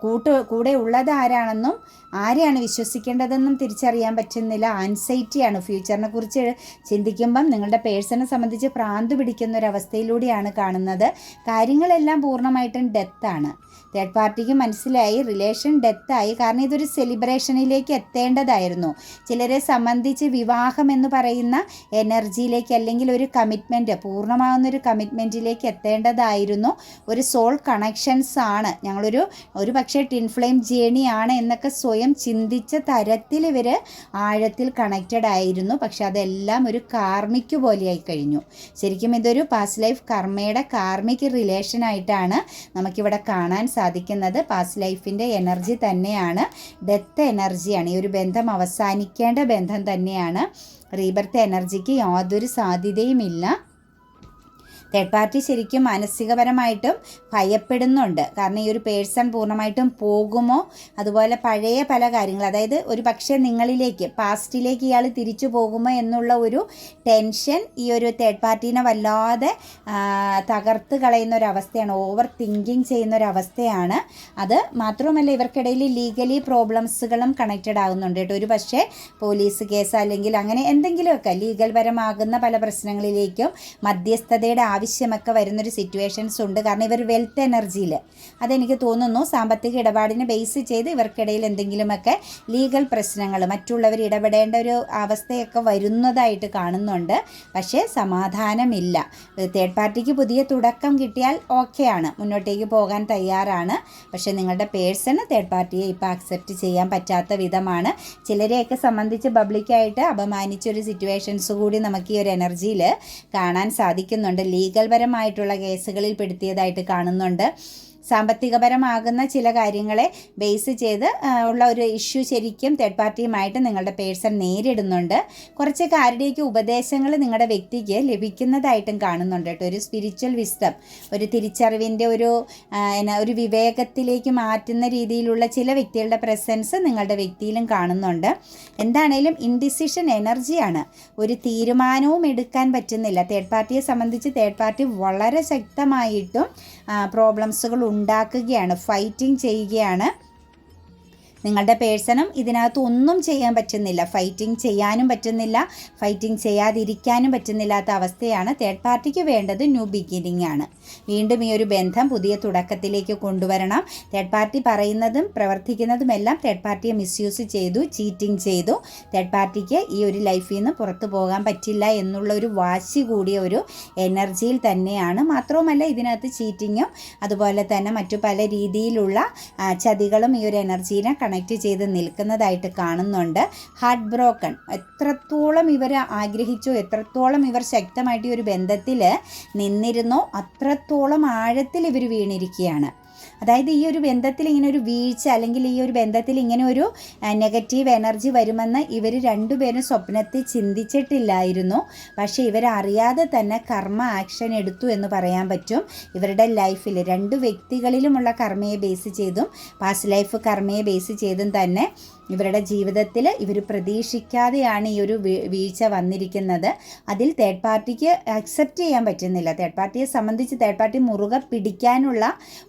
കൂട്ട് കൂടെ ഉള്ളത് ആരാണെന്നും ആരെയാണ് വിശ്വസിക്കേണ്ടതെന്നും തിരിച്ചറിയാൻ പറ്റുന്നില്ല. ആൻസൈറ്റിയാണ് ഫ്യൂച്ചറിനെ കുറിച്ച് ചിന്തിക്കുമ്പം നിങ്ങളുടെ പേഴ്സണെ സംബന്ധിച്ച് പ്രാന്ത് പിടിക്കുന്ന ഒരു അവസ്ഥയിലൂടെയാണ് കാണുന്നത്. കാര്യങ്ങളെല്ലാം പൂർണമായിട്ടും ഡെത്താണ് തേർഡ് പാർട്ടിക്ക് മനസ്സിലായി റിലേഷൻ ഡെത്തായി കാരണം ഇതൊരു സെലിബ്രേഷനിലേക്ക് എത്തേണ്ടതായിരുന്നു. ചിലരെ സംബന്ധിച്ച് വിവാഹം എന്ന് പറയുന്ന എനർജിയിലേക്ക് അല്ലെങ്കിൽ ഒരു കമ്മിറ്റ്മെന്റ് പൂർണമാകുന്ന ഒരു കമ്മിറ്റ്മെന്റിലേക്ക് എത്തേണ്ടതായിരുന്നു. ഒരു സോൾ കണക്ഷൻസ് ആണ്. ഞങ്ങളൊരു ഒരു പക്ഷേ ടിൻഫ്ലെയിം ജേണി ആണ് എന്നൊക്കെ സ്വയം ചിന്തിച്ച തരത്തിൽ ഇവർ ആഴത്തിൽ കണക്റ്റഡ് ആയിരുന്നു. പക്ഷെ അതെല്ലാം ഒരു കാർമിക് പോലെയായി കഴിഞ്ഞു. ശരിക്കും ഇതൊരു പാസ്റ്റ് ലൈഫ് കർമ്മയുടെ കാർമിക് റിലേഷൻ ആയിട്ടാണ് നമുക്കിവിടെ കാണാൻ സാധിക്കുന്നത്. പാസ്റ്റ് ലൈഫിന്റെ എനർജി തന്നെയാണ്. ഡെത്ത് എനർജിയാണ് ഈ ഒരു ബന്ധം അവസാനിക്കേണ്ട ബന്ധം തന്നെയാണ്. റീബർത്ത് എനർജിക്ക് യാതൊരു സാധ്യതയുമില്ല. തേർഡ് പാർട്ടി ശരിക്കും മാനസികപരമായിട്ടും ഭയപ്പെടുന്നുണ്ട്. കാരണം ഈ ഒരു പേഴ്സൺ പൂർണമായിട്ടും പോകുമോ? അതുപോലെ പഴയ പല കാര്യങ്ങൾ അതായത് ഒരു പക്ഷേ നിങ്ങളിലേക്ക് പാസ്റ്റിലേക്ക് ഇയാൾ തിരിച്ചു പോകുമോ എന്നുള്ള ഒരു ടെൻഷൻ ഈ ഒരു തേർഡ് പാർട്ടീനെ വല്ലാതെ തകർത്ത് കളയുന്ന ഒരു അവസ്ഥയാണ് ഓവർ തിങ്കിങ് ചെയ്യുന്ന ഒരു അവസ്ഥയാണ്. അത് മാത്രവുമല്ല ഇവർക്കിടയിൽ ലീഗലി പ്രോബ്ലംസുകളും കണക്റ്റഡ് ആകുന്നുണ്ട് കേട്ടോ. ഒരു പക്ഷേ പോലീസ് കേസ് അല്ലെങ്കിൽ അങ്ങനെ എന്തെങ്കിലുമൊക്കെ ലീഗൽ പരമാകുന്ന പല പ്രശ്നങ്ങളിലേക്കും മധ്യസ്ഥതയുടെ ആവശ്യമൊക്കെ വരുന്നൊരു സിറ്റുവേഷൻസ് ഉണ്ട്. കാരണം ഇവർ വെൽത്ത് എനർജിയിൽ അതെനിക്ക് തോന്നുന്നു സാമ്പത്തിക ഇടപാടിനെ ബേസ് ചെയ്ത് ഇവർക്കിടയിൽ എന്തെങ്കിലുമൊക്കെ ലീഗൽ പ്രശ്നങ്ങൾ മറ്റുള്ളവർ ഇടപെടേണ്ട ഒരു അവസ്ഥയൊക്കെ വരുന്നതായിട്ട് കാണുന്നുണ്ട്. പക്ഷേ സമാധാനമില്ല. തേർഡ് പാർട്ടിക്ക് പുതിയ തുടക്കം കിട്ടിയാൽ ഓക്കെയാണ് മുന്നോട്ടേക്ക് പോകാൻ തയ്യാറാണ്. പക്ഷേ നിങ്ങളുടെ പേഴ്സണ് തേർഡ് പാർട്ടിയെ ഇപ്പോൾ അക്സെപ്റ്റ് ചെയ്യാൻ പറ്റാത്ത വിധമാണ്. ചിലരെയൊക്കെ സംബന്ധിച്ച് പബ്ലിക്കായിട്ട് അപമാനിച്ചൊരു സിറ്റുവേഷൻസ് കൂടി നമുക്ക് ഈ ഒരു എനർജിയിൽ കാണാൻ സാധിക്കുന്നുണ്ട്. ലീഗൽ പരമായിട്ടുള്ള കേസുകളിൽ പെടുത്തിയതായിട്ട് കാണുന്നുണ്ട്. സാമ്പത്തികപരമാകുന്ന ചില കാര്യങ്ങളെ ബേസ് ചെയ്ത് ഉള്ള ഒരു ഇഷ്യൂ ശരിക്കും തേർഡ് പാർട്ടിയുമായിട്ട് നിങ്ങളുടെ പേഴ്സൺ നേരിടുന്നുണ്ട്. കുറച്ചൊക്കെ ആരുടെയൊക്കെ ഉപദേശങ്ങൾ നിങ്ങളുടെ വ്യക്തിക്ക് ലഭിക്കുന്നതായിട്ടും കാണുന്നുണ്ട് കേട്ടോ. ഒരു സ്പിരിച്വൽ വിസ്തം ഒരു തിരിച്ചറിവിന്റെ ഒരു എന്നാ ഒരു വിവേകത്തിലേക്ക് മാറ്റുന്ന രീതിയിലുള്ള ചില വ്യക്തികളുടെ പ്രസൻസ് നിങ്ങളുടെ വ്യക്തിയിലും കാണുന്നുണ്ട്. എന്താണേലും ഇൻഡിസിഷൻ എനർജിയാണ് ഒരു തീരുമാനവും എടുക്കാൻ പറ്റുന്നില്ല. തേർഡ് പാർട്ടിയെ സംബന്ധിച്ച് തേർഡ് പാർട്ടി വളരെ ശക്തമായിട്ടും പ്രോബ്ലംസുകൾ ഉണ്ടാക്കുകയാണ് ഫൈറ്റിംഗ് ചെയ്യുകയാണ്. നിങ്ങളുടെ പേഴ്സണും ഇതിനകത്ത് ഒന്നും ചെയ്യാൻ പറ്റുന്നില്ല. ഫൈറ്റിംഗ് ചെയ്യാനും പറ്റുന്നില്ല. ഫൈറ്റിംഗ് ചെയ്യാതിരിക്കാനും പറ്റുന്നില്ലാത്ത അവസ്ഥയാണ് തേർഡ് പാർട്ടിക്ക് വേണ്ടത് ന്യൂ ബിഗിനിങ് ആണ്. വീണ്ടും ഈ ഒരു ബന്ധം പുതിയ തുടക്കത്തിലേക്ക് കൊണ്ടുവരണം. തേർഡ് പാർട്ടി പറയുന്നതും പ്രവർത്തിക്കുന്നതും എല്ലാം തേർഡ് പാർട്ടിയെ മിസ്യൂസ് ചെയ്തു ചീറ്റിംഗ് ചെയ്തു. തേർഡ് പാർട്ടിക്ക് ഈ ഒരു ലൈഫിൽ നിന്ന് പുറത്തു പോകാൻ പറ്റില്ല എന്നുള്ള ഒരു വാശി കൂടിയ ഒരു എനർജിയിൽ തന്നെയാണ്. മാത്രവുമല്ല ഇതിനകത്ത് ചീറ്റിങ്ങും അതുപോലെ തന്നെ മറ്റു പല രീതിയിലുള്ള ചതികളും ഈ ഒരു എനർജീനെ കണക്ട് ചെയ്ത് നിൽക്കുന്നതായിട്ട് കാണുന്നുണ്ട്. ഹാർട്ട് ബ്രോക്കൺ എത്രത്തോളം ഇവർ ആഗ്രഹിച്ചോ എത്രത്തോളം ഇവർ ശക്തമായിട്ട് ഒരു ബന്ധത്തിൽ നിന്നിരുന്നോ അത്രത്തോളം ആഴത്തിൽ ഇവർ വീണിരിക്കുകയാണ്. അതായത് ഈ ഒരു ബന്ധത്തിൽ ഇങ്ങനെ ഒരു വീഴ്ച അല്ലെങ്കിൽ ഈ ഒരു ബന്ധത്തിൽ ഇങ്ങനെ ഒരു നെഗറ്റീവ് എനർജി വരുമെന്ന് ഇവർ രണ്ടുപേരും സ്വപ്നത്തിൽ ചിന്തിച്ചിട്ടില്ലായിരുന്നു. പക്ഷേ ഇവരറിയാതെ തന്നെ കർമ്മ ആക്ഷൻ എടുത്തു എന്ന് പറയാൻ പറ്റും. ഇവരുടെ ലൈഫിൽ രണ്ട് വ്യക്തികളിലുമുള്ള കർമ്മയെ ബേസ് ചെയ്തും പാസ്റ്റ് ലൈഫ് കർമ്മയെ ബേസ് ചെയ്തും തന്നെ ഇവരുടെ ജീവിതത്തിൽ ഇവർ പ്രതീക്ഷിക്കാതെയാണ് ഈ ഒരു വീഴ്ച വന്നിരിക്കുന്നത്. അതിൽ തേർഡ് പാർട്ടിക്ക് അക്സെപ്റ്റ് ചെയ്യാൻ പറ്റുന്നില്ല. തേർഡ് പാർട്ടിയെ സംബന്ധിച്ച് തേർഡ് പാർട്ടി മുറുകെ പിടിക്കാനുള്ള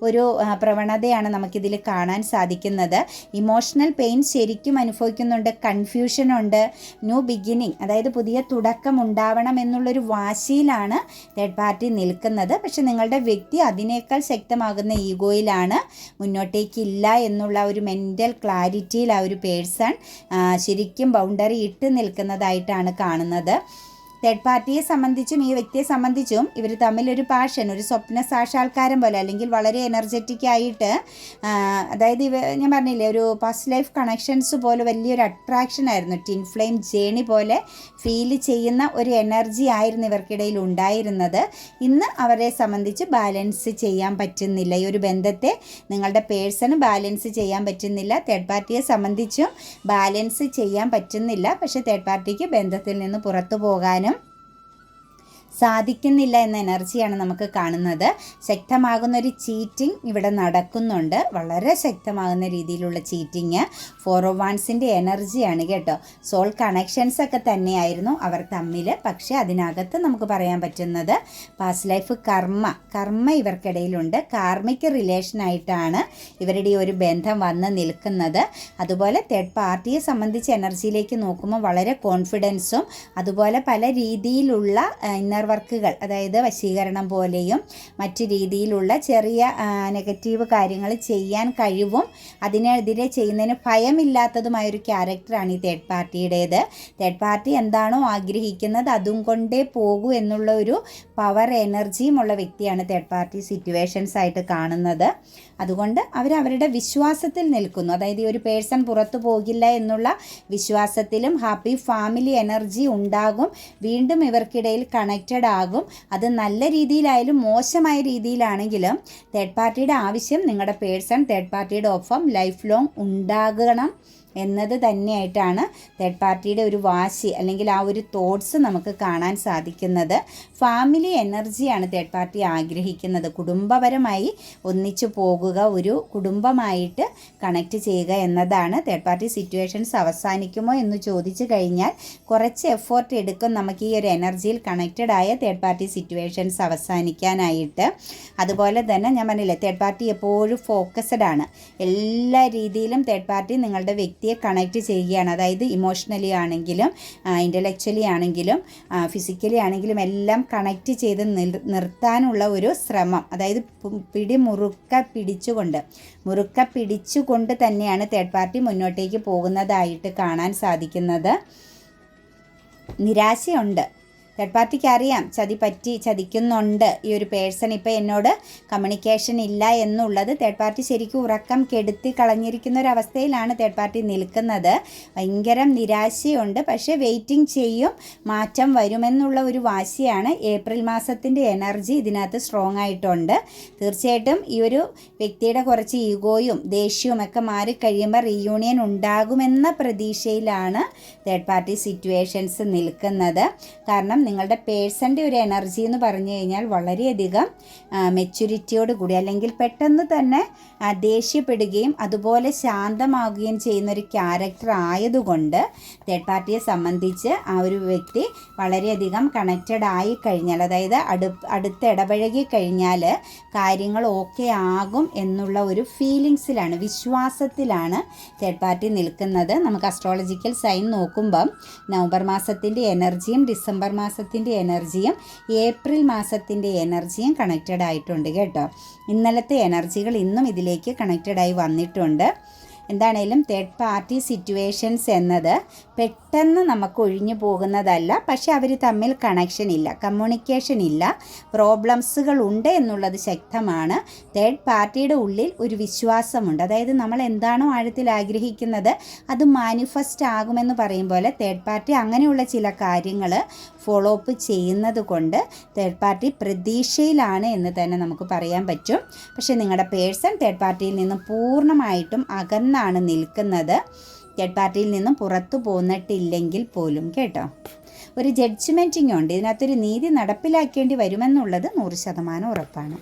ഒരു പ്രവണതയാണ് നമുക്കിതിൽ കാണാൻ സാധിക്കുന്നത്. ഇമോഷണൽ പെയിൻ ശരിക്കും അനുഭവിക്കുന്നുണ്ട് കൺഫ്യൂഷൻ ഉണ്ട് ന്യൂ ബിഗിനിങ് അതായത് പുതിയ തുടക്കം ഉണ്ടാവണം എന്നുള്ളൊരു വാശിയിലാണ് തേർഡ് പാർട്ടി നിൽക്കുന്നത്. പക്ഷെ നിങ്ങളുടെ വ്യക്തി അതിനേക്കാൾ ശക്തമാകുന്ന ഈഗോയിലാണ് മുന്നോട്ടേക്കില്ല എന്നുള്ള ഒരു മെന്റൽ ക്ലാരിറ്റിയിൽ ആ ഒരു പേഴ്സൺ ശരിക്കും ബൗണ്ടറി ഇട്ട് നിൽക്കുന്നതായിട്ടാണ് കാണുന്നത്. തേർഡ് പാർട്ടിയെ സംബന്ധിച്ചും ഈ വ്യക്തിയെ സംബന്ധിച്ചും ഇവർ തമ്മിൽ ഒരു പാഷൻ ഒരു സ്വപ്ന സാക്ഷാത്കാരം പോലെ അല്ലെങ്കിൽ വളരെ എനർജറ്റിക് ആയിട്ട് അതായത് ഇവ ഞാൻ പറഞ്ഞില്ലേ ഒരു പാസ്റ്റ് ലൈഫ് കണക്ഷൻസ് പോലെ വലിയൊരു അട്രാക്ഷൻ ആയിരുന്നു. ടിൻ ഫ്ലെയിം ജേണി പോലെ ഫീൽ ചെയ്യുന്ന ഒരു എനർജി ആയിരുന്നു ഇവർക്കിടയിൽ ഉണ്ടായിരുന്നത്. ഇന്ന് അവരെ സംബന്ധിച്ച് ബാലൻസ് ചെയ്യാൻ പറ്റുന്നില്ല. ഈ ഒരു ബന്ധത്തെ നിങ്ങളുടെ പേഴ്സണ് ബാലൻസ് ചെയ്യാൻ പറ്റുന്നില്ല. തേർഡ് പാർട്ടിയെ സംബന്ധിച്ചും ബാലൻസ് ചെയ്യാൻ പറ്റുന്നില്ല. പക്ഷേ തേർഡ് പാർട്ടിക്ക് ബന്ധത്തിൽ നിന്ന് പുറത്തു പോകാനും സാധിക്കുന്നില്ല എന്ന എനർജിയാണ് നമുക്ക് കാണുന്നത്. ശക്തമാകുന്ന ഒരു ചീറ്റിംഗ് ഇവിടെ നടക്കുന്നുണ്ട്. വളരെ ശക്തമാകുന്ന രീതിയിലുള്ള ചീറ്റിങ് ഫോർ ഓ വൺസിന്റെ എനർജിയാണ് കേട്ടോ. സോൾ കണക്ഷൻസ് ഒക്കെ തന്നെയായിരുന്നു അവർ തമ്മിൽ. പക്ഷേ അതിനകത്ത് നമുക്ക് പറയാൻ പറ്റുന്നത് പാസ്റ്റ് ലൈഫ് കർമ്മ കർമ്മ ഇവർക്കിടയിലുണ്ട്. കാർമിക് റിലേഷനായിട്ടാണ് ഇവരുടെ ഒരു ബന്ധം വന്ന് നിൽക്കുന്നത്. അതുപോലെ തേർഡ് പാർട്ടിയെ സംബന്ധിച്ച് എനർജിയിലേക്ക് നോക്കുമ്പോൾ വളരെ കോൺഫിഡൻസും അതുപോലെ പല രീതിയിലുള്ള ഇന്നർ വർക്കുകൾ അതായത് വശീകരണം പോലെയും മറ്റു രീതിയിലുള്ള ചെറിയ നെഗറ്റീവ് കാര്യങ്ങൾ ചെയ്യാൻ കഴിവും അതിനെതിരെ ചെയ്യുന്നതിന് ഭയമില്ലാത്തതുമായ ഒരു ക്യാരക്ടറാണ് ഈ തേർഡ് പാർട്ടിയുടേത് തേർഡ് പാർട്ടി എന്താണോ ആഗ്രഹിക്കുന്നത് അതും കൊണ്ടേ പോകൂ എന്നുള്ള ഒരു പവർ എനർജിയും ഉള്ള വ്യക്തിയാണ് തേർഡ് പാർട്ടി സിറ്റുവേഷൻസ് ആയിട്ട് കാണുന്നത്. അതുകൊണ്ട് അവർ അവരുടെ വിശ്വാസത്തിൽ നിൽക്കുന്നു. അതായത് ഈ ഒരു പേഴ്സൺ പുറത്തു പോകില്ല എന്നുള്ള വിശ്വാസത്തിലും ഹാപ്പി ഫാമിലി എനർജി ഉണ്ടാകും. വീണ്ടും ഇവർക്കിടയിൽ കണക്റ്റഡ് ആകും. അത് നല്ല രീതിയിലായാലും മോശമായ രീതിയിലാണെങ്കിലും തേർഡ് പാർട്ടിയുടെ ആവശ്യം നിങ്ങളുടെ പേഴ്സൺ തേർഡ് പാർട്ടിയുടെ ഒപ്പം ലൈഫ് ലോങ് ഉണ്ടാകണം. എന്നത് തന്നെയായിട്ടാണ് തേർഡ് പാർട്ടിയുടെ ഒരു വാശി അല്ലെങ്കിൽ ആ ഒരു തോട്ട്സ് നമുക്ക് കാണാൻ സാധിക്കുന്നത്. ഫാമിലി എനർജിയാണ് തേർഡ് പാർട്ടി ആഗ്രഹിക്കുന്നത്. കുടുംബപരമായി ഒന്നിച്ചു പോകുക ഒരു കുടുംബമായിട്ട് കണക്ട് ചെയ്യുക എന്നതാണ് തേർഡ് പാർട്ടി സിറ്റുവേഷൻസ് അവസാനിക്കുമോ എന്ന് ചോദിച്ചു കഴിഞ്ഞാൽ കുറച്ച് എഫേർട്ട് എടുക്കും നമുക്ക് ഈ ഒരു എനർജിയിൽ കണക്റ്റഡ് ആയ തേർഡ് പാർട്ടി സിറ്റുവേഷൻസ് അവസാനിക്കാനായിട്ട്. അതുപോലെ തന്നെ ഞാൻ പറഞ്ഞില്ലേ തേർഡ് പാർട്ടി എപ്പോഴും ഫോക്കസ്ഡ് ആണ്. എല്ലാ രീതിയിലും തേർഡ് പാർട്ടി നിങ്ങളുടെ വ്യക്തിയെ കണക്ട് ചെയ്യുകയാണ്. അതായത് ഇമോഷണലി ആണെങ്കിലും ഇന്റലക്ച്വലി ആണെങ്കിലും ഫിസിക്കലി ആണെങ്കിലും എല്ലാം കണക്ട് ചെയ്ത് നിർ- നിർത്താനുള്ള ഒരു ശ്രമം. അതായത് പിടി മുറുക്ക പിടിച്ചുകൊണ്ട് മുറുക്ക പിടിച്ചുകൊണ്ട് തന്നെയാണ് തേർഡ് പാർട്ടി മുന്നോട്ടേക്ക് പോകുന്നതായിട്ട് കാണാൻ സാധിക്കുന്നത്. നിരാശയുണ്ട്. തേർഡ് പാർട്ടിക്ക് അറിയാം. ചതി പറ്റി ചതിക്കുന്നുണ്ട്. ഈ ഒരു പേഴ്സൺ ഇപ്പോൾ എന്നോട് കമ്മ്യൂണിക്കേഷൻ ഇല്ല എന്നുള്ളത് തേർഡ് പാർട്ടി ശരിക്കും ഉറക്കം കെടുത്തി കളഞ്ഞിരിക്കുന്ന ഒരു അവസ്ഥയിലാണ് തേർഡ് പാർട്ടി നിൽക്കുന്നത്. ഭയങ്കര നിരാശയുണ്ട്. പക്ഷേ വെയിറ്റിംഗ് ചെയ്യും. മാറ്റം വരുമെന്നുള്ള ഒരു വാശിയാണ് ഏപ്രിൽ മാസത്തിന്റെ എനർജി ഇതിനകത്ത് സ്ട്രോങ് ആയിട്ടുണ്ട്. തീർച്ചയായിട്ടും ഈ ഒരു വ്യക്തിയുടെ കുറച്ച് ഈഗോയും ദേഷ്യവും ഒക്കെ മാറിക്കഴിയുമ്പോൾ റീയൂണിയൻ ഉണ്ടാകുമെന്ന പ്രതീക്ഷയിലാണ് തേർഡ് പാർട്ടി സിറ്റുവേഷൻസ് നിൽക്കുന്നത്. കാരണം നിങ്ങളുടെ പേഴ്സന്റെ ഒരു എനർജി എന്ന് പറഞ്ഞു കഴിഞ്ഞാൽ വളരെയധികം മെച്യൂരിറ്റിയോട് കൂടി അല്ലെങ്കിൽ പെട്ടെന്ന് തന്നെ ദേഷ്യപ്പെടുകയും അതുപോലെ ശാന്തമാകുകയും ചെയ്യുന്ന ഒരു ക്യാരക്ടർ ആയതുകൊണ്ട് തേർഡ് പാർട്ടിയെ സംബന്ധിച്ച് ആ ഒരു വ്യക്തി വളരെയധികം കണക്റ്റഡ് ആയി കഴിഞ്ഞാൽ അതായത് അടു അടുത്ത് ഇടപഴകി കഴിഞ്ഞാൽ കാര്യങ്ങൾ ഓക്കെ ആകും എന്നുള്ള ഒരു ഫീലിങ്സിലാണ് വിശ്വാസത്തിലാണ് തേർഡ് പാർട്ടി നിൽക്കുന്നത്. നമുക്ക് അസ്ട്രോളജിക്കൽ സൈൻ നോക്കുമ്പം നവംബർ മാസത്തിന്റെ എനർജിയും ഡിസംബർ മാസത്തിന്റെ എനർജിയും ഏപ്രിൽ മാസത്തിന്റെ എനർജിയും കണക്റ്റഡ് ആയിട്ടുണ്ട് കേട്ടോ. ഇന്നലത്തെ എനർജികൾ ഇന്നും ഇതിലേക്ക് കണക്റ്റഡ് ആയി വന്നിട്ടുണ്ട്. എന്താണേലും തേർഡ് പാർട്ടി സിറ്റുവേഷൻസ് എന്നത് പെട്ടെന്ന് നമുക്ക് ഒഴിഞ്ഞു പോകുന്നതല്ല. പക്ഷെ അവർ തമ്മിൽ കണക്ഷൻ ഇല്ല കമ്മ്യൂണിക്കേഷൻ ഇല്ല. പ്രോബ്ലംസുകൾ ഉണ്ട് എന്നുള്ളത് ശക്തമാണ്. തേർഡ് പാർട്ടിയുടെ ഉള്ളിൽ ഒരു വിശ്വാസമുണ്ട്. അതായത് നമ്മൾ എന്താണോ ആഴത്തിൽ ആഗ്രഹിക്കുന്നത് അത് മാനിഫെസ്റ്റ് ആകുമെന്ന് പറയും പോലെ തേർഡ് പാർട്ടി അങ്ങനെയുള്ള ചില കാര്യങ്ങൾ ഫോളോ അപ്പ് ചെയ്യുന്നത് കൊണ്ട് തേർഡ് പാർട്ടി പ്രതീക്ഷയിലാണ് എന്ന് തന്നെ നമുക്ക് പറയാൻ പറ്റും. പക്ഷേ നിങ്ങളുടെ പേഴ്സൺ തേർഡ് പാർട്ടിയിൽ നിന്ന് പൂർണമായിട്ടും അകന്നാണ് നിൽക്കുന്നത്. തേർഡ് പാർട്ടിയിൽ നിന്നും പുറത്തു പോന്നിട്ടില്ലെങ്കിൽ പോലും കേട്ടോ. ഒരു ജഡ്ജ്മെന്റിംഗ് ഉണ്ട് ഇതിനകത്തൊരു നീതി നടപ്പിലാക്കേണ്ടി വരുമെന്നുള്ളത് നൂറ് ശതമാനം ഉറപ്പാണ്.